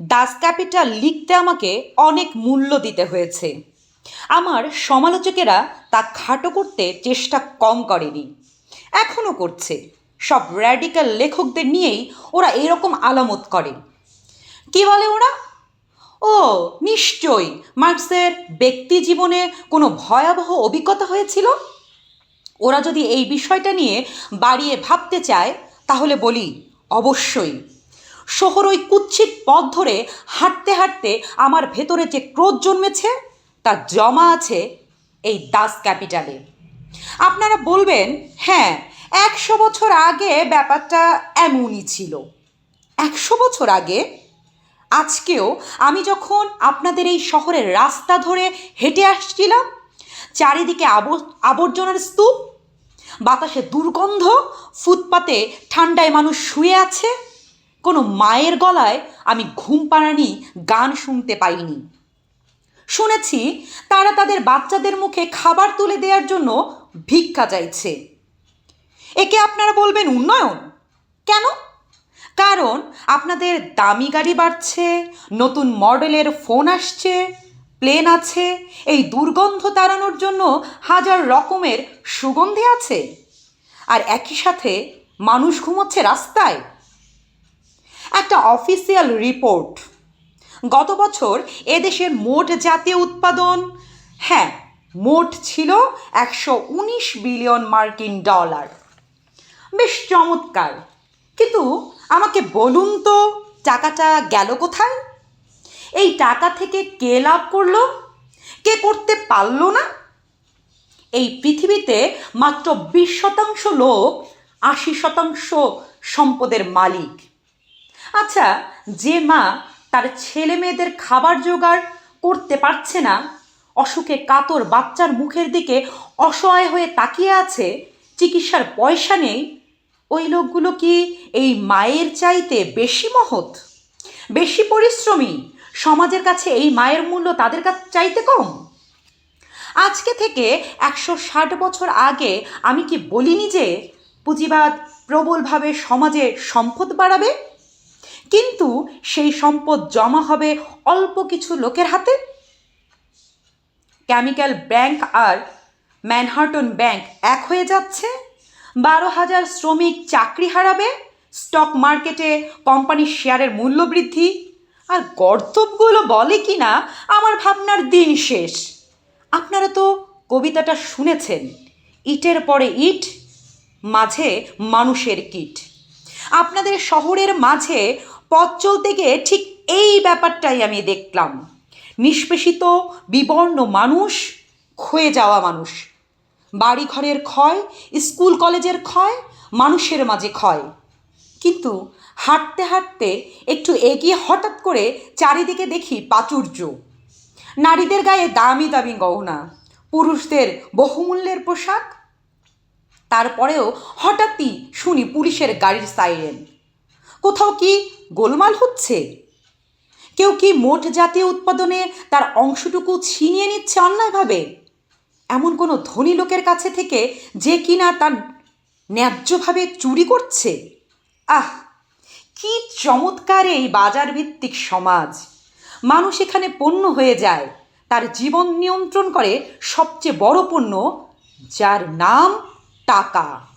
Das capital লিখতে আমাকে অনেক মূল্য দিতে হয়েছে। আমার সমালোচকেরা তা খাটো করতে চেষ্টা কম করেনি। এখনও করছে। সব র্যাডিক্যাল লেখকদের নিয়েই ওরা এরকম আলামত করে। কি বলে ওরা? ও, নিশ্চয়ই মার্কসের ব্যক্তি জীবনে কোনো ভয়াবহ অভিজ্ঞতা হয়েছিল? ওরা যদি এই বিষয়টা নিয়ে বাড়িয়ে ভাবতে চায়, তাহলে বলি, অবশ্যই। শহর ওই কুৎসিত পথ ধরে হাঁটতে হাঁটতে আমার ভেতরে যে ক্রোধ জন্মেছে, তা জমা আছে এই দাস ক্যাপিটালে। আপনারা বলবেন হ্যাঁ একশো বছর আগে ব্যাপারটা এমনই ছিল। একশো বছর আগে? আজকেও আমি যখন আপনাদের এই শহরের রাস্তা ধরে হেঁটে আসছিলাম, চারিদিকে আবর- আবর্জনার স্তূপ, বাতাসে দুর্গন্ধ, ফুটপাতে ঠান্ডায় মানুষ শুয়ে আছে কোনো মায়ের গলায় আমি ঘুম পাড়ানি গান শুনতে পাইনি। শুনেছি তারা তাদের বাচ্চাদের মুখে খাবার তুলে দেওয়ার জন্য ভিক্ষা চাইছে। একে আপনারা বলবেন উন্নয়ন? কেন? কারণ আপনাদের দামি গাড়ি বাড়ছে, নতুন মডেলের ফোন আসছে, প্লেন আছে, এই দুর্গন্ধ তাড়ানোর জন্য হাজার রকমের সুগন্ধি আছে। আর একই সাথে মানুষ ঘুমোচ্ছে রাস্তায়। একটা অফিসিয়াল রিপোর্ট গত বছর এদেশের মোট জাতীয় উৎপাদন হ্যাঁ মোট ছিল একশো উনিশ বিলিয়ন মার্কিন ডলার। বেশ চমৎকার। কিন্তু আমাকে বলুন তো, টাকাটা গেল কোথায়? এই টাকা থেকে কে লাভ করল? কে করতে পারল না? এই পৃথিবীতে মাত্র বিশ শতাংশ লোক আশি শতাংশ সম্পদের মালিক। আচ্ছা যে মা তার ছেলে মেয়েদের খাবার জোগাড় করতে পারছে না, অসুখে কাতর বাচ্চার মুখের দিকে অসহায় হয়ে তাকিয়ে আছে, চিকিৎসার পয়সা নেই, ওই লোকগুলো কি এই মায়ের চাইতে বেশি মহৎ? বেশি পরিশ্রমী? সমাজের কাছে এই মায়ের মূল্য তাদের কাছে চাইতে কম? আজকে থেকে একশো ষাট বছর আগে আমি কি বলিনি যে পুঁজিবাদ প্রবলভাবে সমাজে সম্পদ বাড়াবে? কিন্তু সেই সম্পদ জমা হবে অল্প কিছু লোকের হাতে? কেমিক্যাল ব্যাংক আর ম্যানহাটন ব্যাংক এক হয়ে যাচ্ছে। বারো হাজার শ্রমিক চাকরি হারাবে, স্টক মার্কেটে কোম্পানির শেয়ারের মূল্য বৃদ্ধি। আর গর্তবগুলো বলে কি না, আমার ভাবনার দিন শেষ। আপনারা তো কবিতাটা শুনেছেন, ইটের পরে ইট, মাঝে মানুষের কিট। আপনাদের শহরের মাঝে পথ চলতে গিয়ে ঠিক এই ব্যাপারটাই আমি দেখলাম। নিষ্পেষিত, বিবর্ণ মানুষ, ক্ষয়ে যাওয়া মানুষ। বাড়িঘরের ক্ষয়, স্কুল কলেজের ক্ষয়, মানুষের মাঝে ক্ষয়। কিন্তু হাঁটতে হাঁটতে একটু এগিয়ে হঠাৎ করে চারিদিকে দেখি প্রাচুর্য। নারীদের গায়ে দামি দামি গহনা, পুরুষদের বহুমূল্যের পোশাক। তারপরেও হঠাৎই শুনি পুলিশের গাড়ির সাইরেন। কোথাও কি গোলমাল হচ্ছে? কেউ কি মোট জাতীয় উৎপাদনে তার অংশটুকু ছিনিয়ে নিচ্ছে অন্যায়ভাবে? এমন কোনো ধনী লোকের কাছে থেকে যে কিনা তার ন্যায্যভাবে চুরি করছে? আহ, কি চমৎকার এই বাজার ভিত্তিক সমাজ। মানুষ এখানে পণ্য হয়ে যায়, তার জীবন নিয়ন্ত্রণ করে সবচেয়ে বড় পণ্য, যার নাম টাকা।